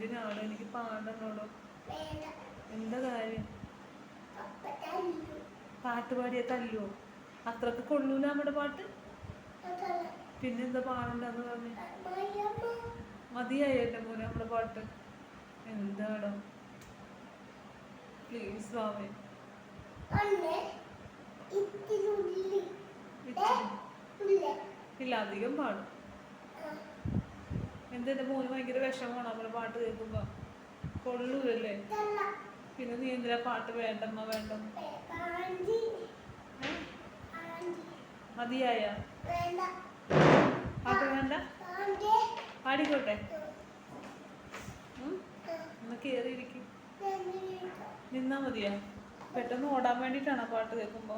എന്തിനാണ്? എനിക്ക് പാടണോടോ എന്താ കാര്യം? പാട്ട് പാടിയ തല്ലുവോ? അത്രയ്ക്ക് കൊള്ളൂല നമ്മുടെ പാട്ട്? പിന്നെന്താ പാടണ്ടെന്ന് പറഞ്ഞു? മതിയായല്ലോ മോനെ നമ്മുടെ പാട്ട്? എന്താണോ പ്ലീസ് ഉള്ളി. ഇല്ല അധികം പാടും. എന്തെന്റെ മോന് ഭയങ്കര വിഷമമാണ്. നമ്മുടെ പാട്ട് കേൾക്കുമ്പോ. കൊള്ളൂലല്ലേ? ഇതല്ല പിന്നെ നീ എന്തിനാ പാട്ട് വേണ്ടമ്മ വേണ്ട മതിയായ? പാട്ട് വേണ്ട? പാടിക്കോട്ടെ? ഒന്ന് കേറിയിരിക്കും. നിന്നാ മതിയാ? പെട്ടെന്ന് ഓടാൻ വേണ്ടിട്ടാണ് പാട്ട് കേൾക്കുമ്പോ?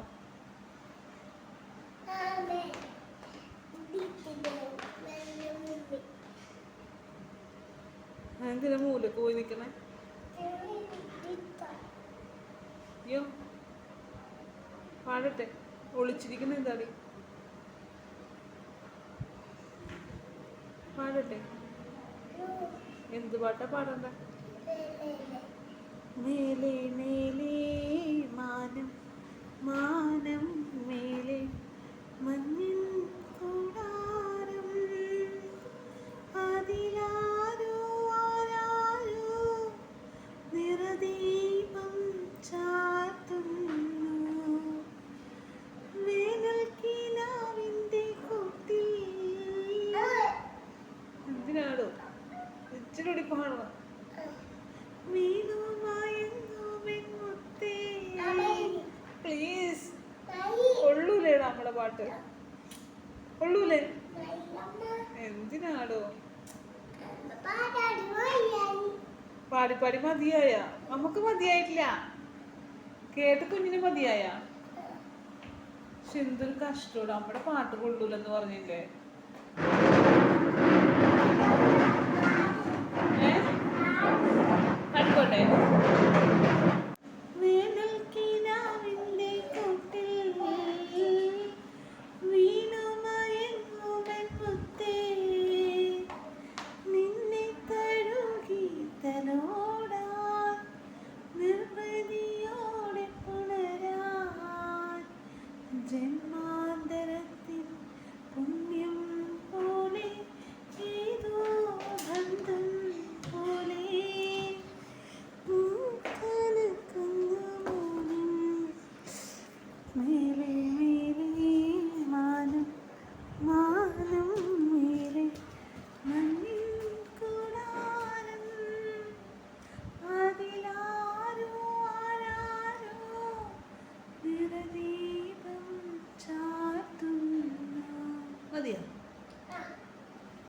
എന്തിനാ മൂലക്ക് പോയി നിക്കണേ? അയ്യോ. പാടട്ടെ. ഒളിച്ചിരിക്കുന്ന എന്താടി? പാടട്ടെ. എന്ത് പാട്ടാ പാടണ്ട? മേലെ മേലെ മാനം മാനം മേലേ മഞ്ഞിൻ പാടണം പ്ലീസ് കൊള്ളൂലേ നമ്മളെ പാട്ട്. കൊള്ളൂലേ? എന്തിനാടോ? പാടി പാടി മതിയായ. നമുക്ക് മതിയായിട്ടില്ല. കേട്ട് കുഞ്ഞിന് മതിയായ. പക്ഷെ എന്തൊരു കഷ്ടോടാ നമ്മുടെ പാട്ട് കൊള്ളൂലെന്ന് പറഞ്ഞില്ലേ?